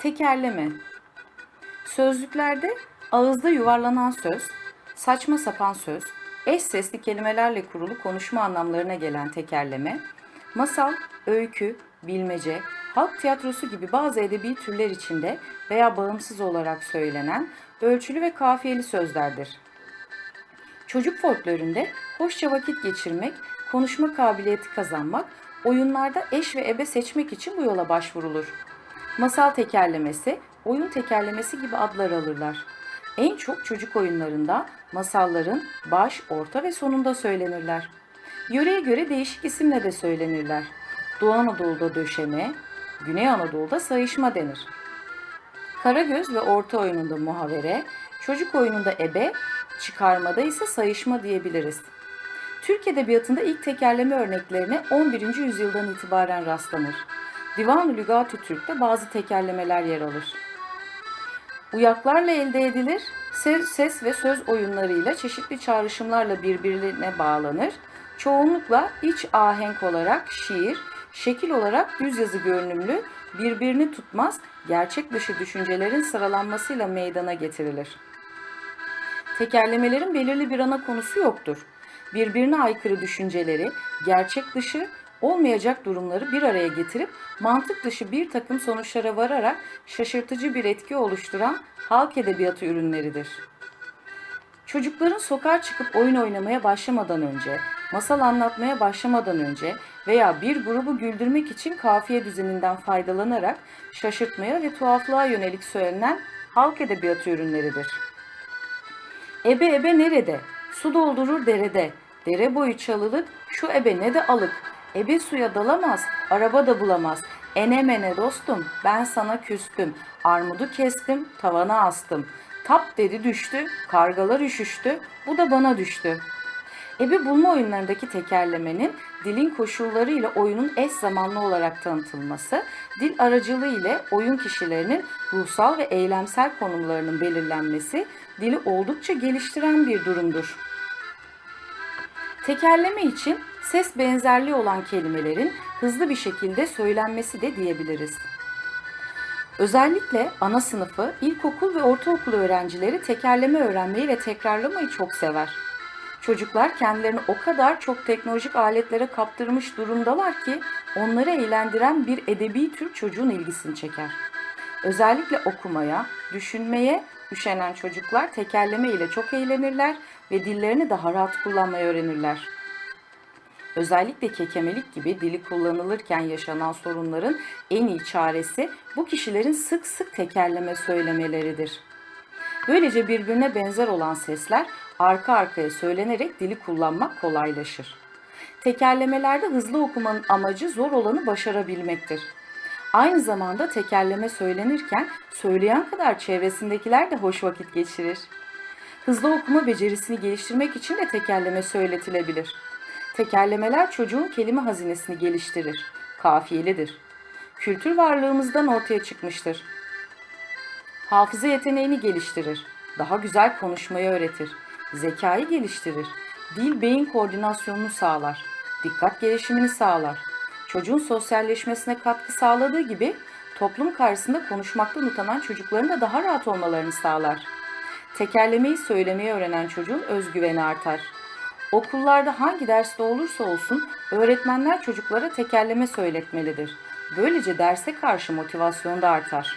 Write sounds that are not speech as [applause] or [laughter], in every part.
Tekerleme Sözlüklerde ağızda yuvarlanan söz, saçma sapan söz, eş sesli kelimelerle kurulu konuşma anlamlarına gelen tekerleme, masal, öykü, bilmece, halk tiyatrosu gibi bazı edebi türler içinde veya bağımsız olarak söylenen ölçülü ve kafiyeli sözlerdir. Çocuk folkloründe hoşça vakit geçirmek, konuşma kabiliyeti kazanmak, oyunlarda eş ve ebe seçmek için bu yola başvurulur. Masal tekerlemesi, oyun tekerlemesi gibi adlar alırlar. En çok çocuk oyunlarında masalların baş, orta ve sonunda söylenirler. Yöreye göre değişik isimle de söylenirler. Doğu Anadolu'da döşeme, Güney Anadolu'da sayışma denir. Karagöz ve orta oyununda muhavere, çocuk oyununda ebe, çıkarmada ise sayışma diyebiliriz. Türk Edebiyatı'nda ilk tekerleme örneklerine 11. yüzyıldan itibaren rastlanır. Divan-ı Lügat-ı Türk'te bazı tekerlemeler yer alır. Uyaklarla elde edilir, ses, ses ve söz oyunlarıyla çeşitli çağrışımlarla birbirine bağlanır. Çoğunlukla iç ahenk olarak şiir, şekil olarak düz yazı görünümlü, birbirini tutmaz, gerçek dışı düşüncelerin sıralanmasıyla meydana getirilir. Tekerlemelerin belirli bir ana konusu yoktur. Birbirine aykırı düşünceleri, gerçek dışı olmayacak durumları bir araya getirip mantık dışı bir takım sonuçlara vararak şaşırtıcı bir etki oluşturan halk edebiyatı ürünleridir. Çocukların sokağa çıkıp oyun oynamaya başlamadan önce, masal anlatmaya başlamadan önce veya bir grubu güldürmek için kafiye düzeninden faydalanarak şaşırtmaya ve tuhaflığa yönelik söylenen halk edebiyatı ürünleridir. Ebe ebe nerede? Su doldurur derede. Dere boyu çalılık, şu ebe ne de alık. Ebe suya dalamaz, araba da bulamaz. Ene mene dostum, ben sana küstüm. Armudu kestim, tavana astım. Tap dedi düştü, kargalar üşüştü, bu da bana düştü. Ebe bulma oyunlarındaki tekerlemenin dilin koşulları ile oyunun eş zamanlı olarak tanıtılması, dil aracılığı ile oyun kişilerinin ruhsal ve eylemsel konumlarının belirlenmesi dili oldukça geliştiren bir durumdur. Tekerleme için ses benzerliği olan kelimelerin hızlı bir şekilde söylenmesi de diyebiliriz. Özellikle ana sınıfı, ilkokul ve ortaokul öğrencileri tekerleme öğrenmeyi ve tekrarlamayı çok sever. Çocuklar kendilerini o kadar çok teknolojik aletlere kaptırmış durumdalar ki onları eğlendiren bir edebi tür çocuğun ilgisini çeker. Özellikle okumaya, düşünmeye üşenen çocuklar tekerleme ile çok eğlenirler ve dillerini daha rahat kullanmayı öğrenirler. Özellikle kekemelik gibi dili kullanılırken yaşanan sorunların en iyi çaresi bu kişilerin sık sık tekerleme söylemeleridir. Böylece birbirine benzer olan sesler arka arkaya söylenerek dili kullanmak kolaylaşır. Tekerlemelerde hızlı okumanın amacı zor olanı başarabilmektir. Aynı zamanda tekerleme söylenirken söyleyen kadar çevresindekiler de hoş vakit geçirir. Hızlı okuma becerisini geliştirmek için de tekerleme söyletilebilir. Tekerlemeler çocuğun kelime hazinesini geliştirir. Kafiyelidir. Kültür varlığımızdan ortaya çıkmıştır. Hafıza yeteneğini geliştirir. Daha güzel konuşmayı öğretir. Zekayı geliştirir. Dil beyin koordinasyonunu sağlar. Dikkat gelişimini sağlar. Çocuğun sosyalleşmesine katkı sağladığı gibi toplum karşısında konuşmaktan utanan çocukların da daha rahat olmalarını sağlar. Tekerlemeyi söylemeyi öğrenen çocuğun özgüveni artar. Okullarda hangi derste olursa olsun öğretmenler çocuklara tekerleme söyletmelidir. Böylece derse karşı motivasyon da artar.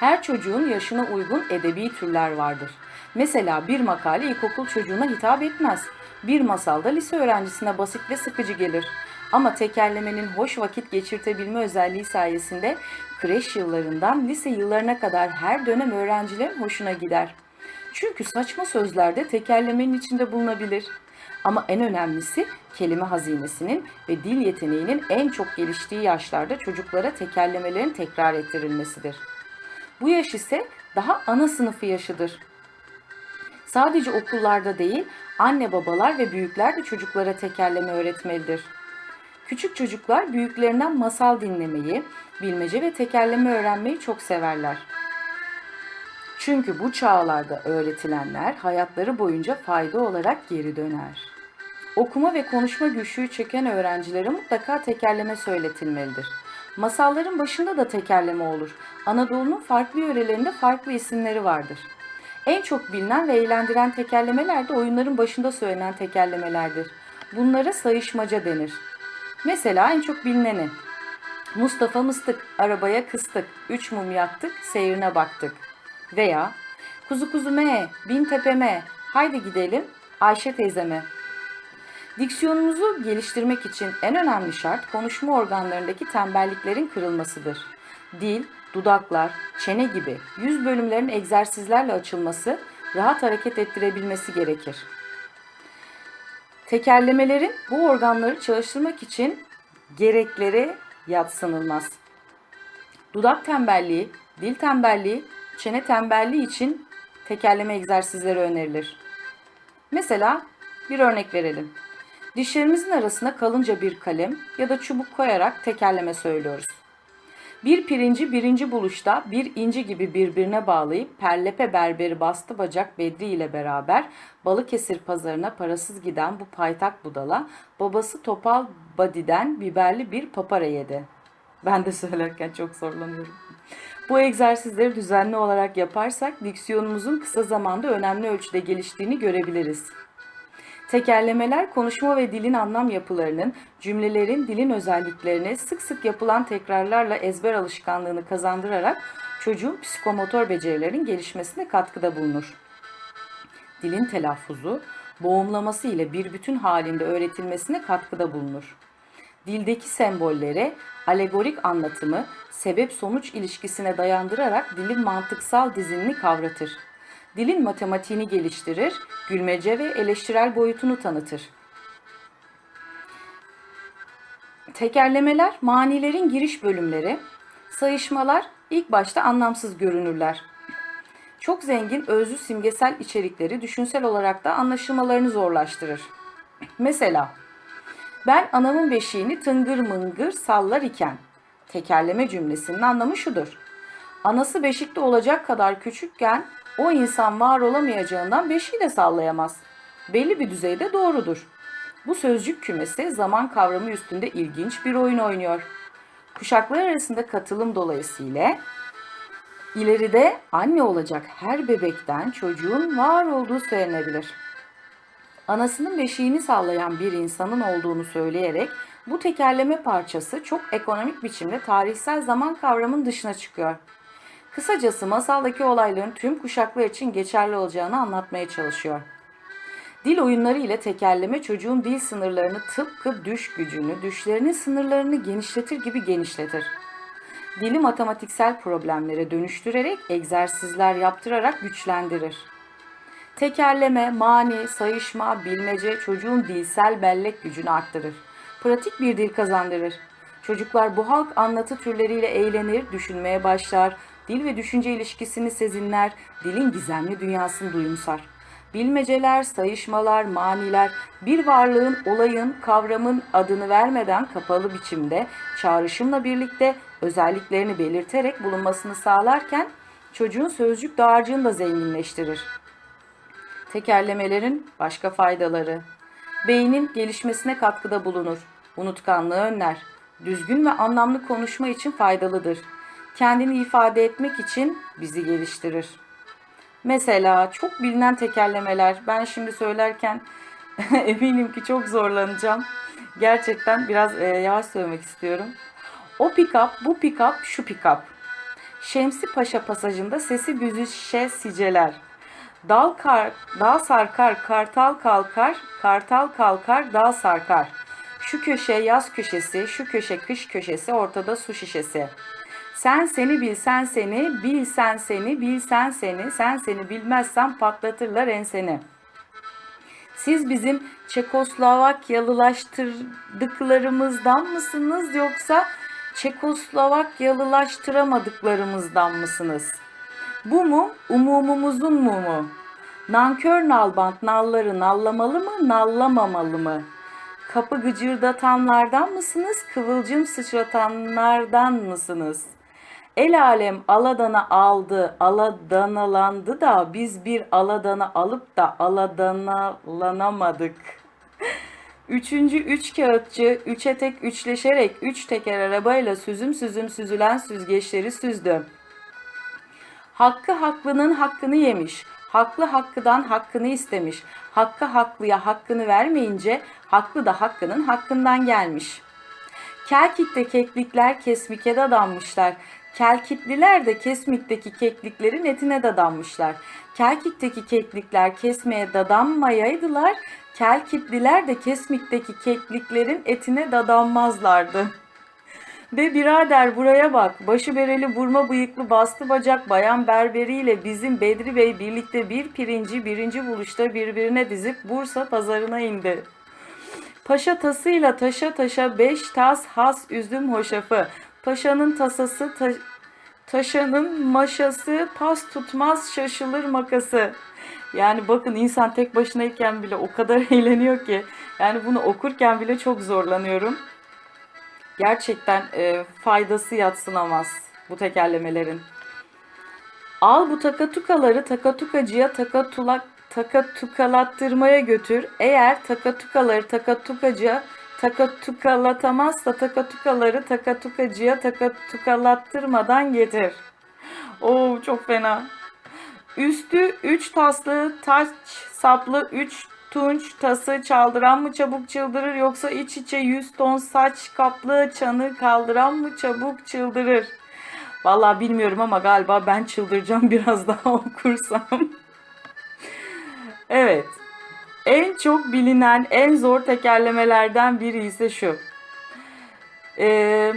Her çocuğun yaşına uygun edebi türler vardır. Mesela bir makale ilkokul çocuğuna hitap etmez. Bir masalda lise öğrencisine basit ve sıkıcı gelir. Ama tekerlemenin hoş vakit geçirtebilme özelliği sayesinde kreş yıllarından lise yıllarına kadar her dönem öğrencilerin hoşuna gider. Çünkü saçma sözlerde tekerlemenin içinde bulunabilir. Ama en önemlisi kelime hazinesinin ve dil yeteneğinin en çok geliştiği yaşlarda çocuklara tekerlemelerin tekrar ettirilmesidir. Bu yaş ise daha ana sınıfı yaşıdır. Sadece okullarda değil, anne babalar ve büyükler de çocuklara tekerleme öğretmelidir. Küçük çocuklar büyüklerinden masal dinlemeyi, bilmece ve tekerleme öğrenmeyi çok severler. Çünkü bu çağlarda öğretilenler hayatları boyunca fayda olarak geri döner. Okuma ve konuşma güçlüğü çeken öğrencilere mutlaka tekerleme söyletilmelidir. Masalların başında da tekerleme olur. Anadolu'nun farklı yörelerinde farklı isimleri vardır. En çok bilinen ve eğlendiren tekerlemeler de oyunların başında söylenen tekerlemelerdir. Bunlara sayışmaca denir. Mesela en çok bilineni. Mustafa mıstık, arabaya kıstık, üç mum yaktık, seyrine baktık. Veya kuzu kuzume, bin tepeme, haydi gidelim Ayşe teyzeme. Diksiyonumuzu geliştirmek için en önemli şart konuşma organlarındaki tembelliklerin kırılmasıdır. Dil, dudaklar, çene gibi yüz bölümlerin egzersizlerle açılması, rahat hareket ettirebilmesi gerekir. Tekerlemelerin bu organları çalıştırmak için gerekleri yatsınılmaz. Dudak tembelliği, dil tembelliği, çene tembelliği için tekerleme egzersizleri önerilir. Mesela bir örnek verelim. Dişlerimizin arasına kalınca bir kalem ya da çubuk koyarak tekerleme söylüyoruz. Bir pirinci birinci buluşta bir inci gibi birbirine bağlayıp perlepe berberi bastı bacak Bedri ile beraber Balıkesir pazarına parasız giden bu paytak budala babası Topal Badi'den biberli bir papara yedi. Ben de söylerken çok zorlanıyorum. Bu egzersizleri düzenli olarak yaparsak diksiyonumuzun kısa zamanda önemli ölçüde geliştiğini görebiliriz. Tekerlemeler konuşma ve dilin anlam yapılarının, cümlelerin dilin özelliklerini sık sık yapılan tekrarlarla ezber alışkanlığını kazandırarak çocuğun psikomotor becerilerin gelişmesine katkıda bulunur. Dilin telaffuzu, boğumlaması ile bir bütün halinde öğretilmesine katkıda bulunur. Dildeki sembolleri, alegorik anlatımı, sebep-sonuç ilişkisine dayandırarak dilin mantıksal dizinini kavratır dilin matematiğini geliştirir, gülmece ve eleştirel boyutunu tanıtır. Tekerlemeler manilerin giriş bölümleri, sayışmalar ilk başta anlamsız görünürler. Çok zengin özlü simgesel içerikleri düşünsel olarak da anlaşılmalarını zorlaştırır. Mesela ben anamın beşiğini tıngır mıngır sallar iken tekerleme cümlesinin anlamı şudur. Anası beşikte olacak kadar küçükken o insan var olamayacağından beşiği de sallayamaz. Belli bir düzeyde doğrudur. Bu sözcük kümesi zaman kavramı üstünde ilginç bir oyun oynuyor. Kuşaklar arasında katılım dolayısıyla ileride anne olacak her bebekten çocuğun var olduğu söylenebilir. Anasının beşiğini sallayan bir insanın olduğunu söyleyerek bu tekerleme parçası çok ekonomik biçimde tarihsel zaman kavramının dışına çıkıyor. Kısacası masaldaki olayların tüm kuşaklar için geçerli olacağını anlatmaya çalışıyor. Dil oyunları ile tekerleme çocuğun dil sınırlarını tıpkı düş gücünü, düşlerinin sınırlarını genişletir gibi genişletir. Dili matematiksel problemlere dönüştürerek egzersizler yaptırarak güçlendirir. Tekerleme, mani, sayışma, bilmece çocuğun dilsel bellek gücünü arttırır. Pratik bir dil kazandırır. Çocuklar bu halk anlatı türleriyle eğlenir, düşünmeye başlar, Dil ve düşünce ilişkisini sezinler, dilin gizemli dünyasını duyumsar. Bilmeceler, sayışmalar, maniler bir varlığın, olayın, kavramın adını vermeden kapalı biçimde çağrışımla birlikte özelliklerini belirterek bulunmasını sağlarken çocuğun sözcük dağarcığını da zenginleştirir. Tekerlemelerin başka faydaları. Beynin gelişmesine katkıda bulunur. Unutkanlığı önler. Düzgün ve anlamlı konuşma için faydalıdır kendini ifade etmek için bizi geliştirir. Mesela çok bilinen tekerlemeler. Ben şimdi söylerken [laughs] eminim ki çok zorlanacağım. Gerçekten biraz e, yavaş söylemek istiyorum. O pick-up, bu pick-up, şu pick-up. Şemsi Paşa pasajında sesi büzüşe siceler. Dal, kar, dal sarkar, kartal kalkar, kartal kalkar, dal sarkar. Şu köşe yaz köşesi, şu köşe kış köşesi, ortada su şişesi. Sen seni bilsen seni, bilsen seni, bilsen seni, sen seni bilmezsen patlatırlar enseni. Siz bizim Çekoslovakyalılaştırdıklarımızdan mısınız yoksa Çekoslovakyalılaştıramadıklarımızdan mısınız? Bu mu umumumuzun mumu? Nankör nalbant nalları nallamalı mı, nallamamalı mı? Kapı gıcırdatanlardan mısınız, kıvılcım sıçratanlardan mısınız?'' El alem aladana aldı, aladanalandı da biz bir aladana alıp da aladanalanamadık. Üçüncü üç kağıtçı üçe tek üçleşerek üç teker arabayla süzüm süzüm süzülen süzgeçleri süzdü. Hakkı haklının hakkını yemiş. Haklı hakkıdan hakkını istemiş. Hakkı haklıya hakkını vermeyince haklı da hakkının hakkından gelmiş. Kelkit'te keklikler kesmike dadanmışlar. Kelkitliler de kesmikteki kekliklerin etine dadanmışlar. Kelkit'teki keklikler kesmeye dadanmayaydılar. Kelkitliler de kesmikteki kekliklerin etine dadanmazlardı. Be birader buraya bak. Başı bereli burma bıyıklı bastı bacak bayan berberiyle bizim Bedri Bey birlikte bir pirinci birinci buluşta birbirine dizip Bursa pazarına indi. Paşa tasıyla taşa taşa beş tas has üzüm hoşafı. Paşanın tasası ta- taşanın maşası pas tutmaz şaşılır makası. Yani bakın insan tek başınayken bile o kadar [laughs] eğleniyor ki. Yani bunu okurken bile çok zorlanıyorum. Gerçekten e, faydası yatsınamaz bu tekerlemelerin. Al bu takatukaları takatukacıya takatulak takatukalattırmaya götür. Eğer takatukaları takatukacıya takatukalatamazsa takatukaları takatukacıya takatukalattırmadan getir. Oo çok fena. Üstü üç taslı taç saplı üç tunç tası çaldıran mı çabuk çıldırır yoksa iç içe yüz ton saç kaplı çanı kaldıran mı çabuk çıldırır? Vallahi bilmiyorum ama galiba ben çıldıracağım [laughs] biraz daha okursam. evet. En çok bilinen en zor tekerlemelerden biri ise şu. Ee,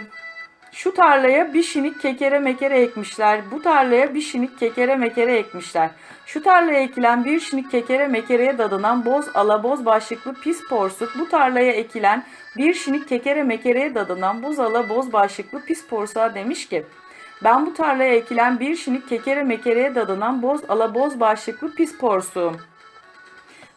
şu tarlaya bir şinik kekere mekere ekmişler. Bu tarlaya bir şinik kekere mekere ekmişler. Şu tarlaya ekilen bir şinik kekere mekereye dadınan boz alaboz başlıklı pis porsuk. Bu tarlaya ekilen bir şinik kekere mekereye dadınan boz alaboz başlıklı pis porsuğa demiş ki ben bu tarlaya ekilen bir şinik kekere mekereye dadınan boz alaboz başlıklı pis porsuğum.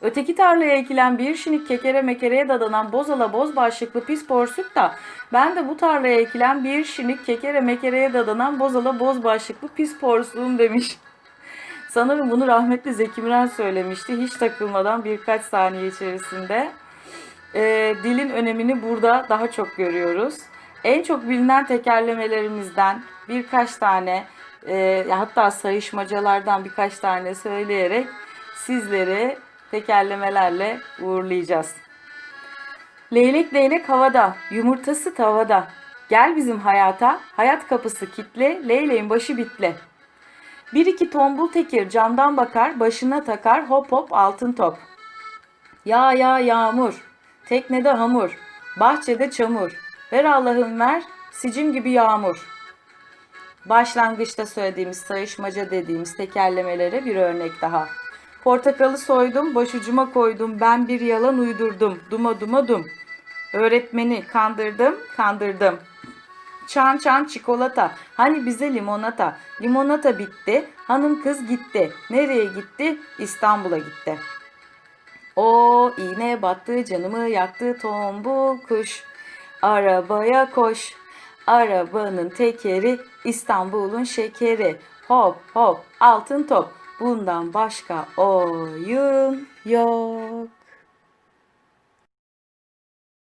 Öteki tarlaya ekilen bir şinik kekere mekereye dadanan bozala boz başlıklı pis porsuk da ben de bu tarlaya ekilen bir şinik kekere mekereye dadanan bozala boz başlıklı pis porsuğum demiş. Sanırım bunu rahmetli Zeki Müren söylemişti. Hiç takılmadan birkaç saniye içerisinde. Ee, dilin önemini burada daha çok görüyoruz. En çok bilinen tekerlemelerimizden birkaç tane e, hatta sayışmacalardan birkaç tane söyleyerek sizleri tekerlemelerle uğurlayacağız. Leylek leylek havada, yumurtası tavada. Gel bizim hayata, hayat kapısı kitle, leyleğin başı bitle. Bir iki tombul tekir camdan bakar, başına takar, hop hop altın top. Ya ya yağmur, teknede hamur, bahçede çamur. Ver Allah'ım ver, sicim gibi yağmur. Başlangıçta söylediğimiz sayışmaca dediğimiz tekerlemelere bir örnek daha. Portakalı soydum, başucuma koydum, ben bir yalan uydurdum, duma duma dum. Öğretmeni kandırdım, kandırdım. Çan çan çikolata, hani bize limonata. Limonata bitti, hanım kız gitti. Nereye gitti? İstanbul'a gitti. O iğne battı, canımı yaktı tombul kuş. Arabaya koş, arabanın tekeri, İstanbul'un şekeri. Hop hop altın top. Bundan başka oyun yok.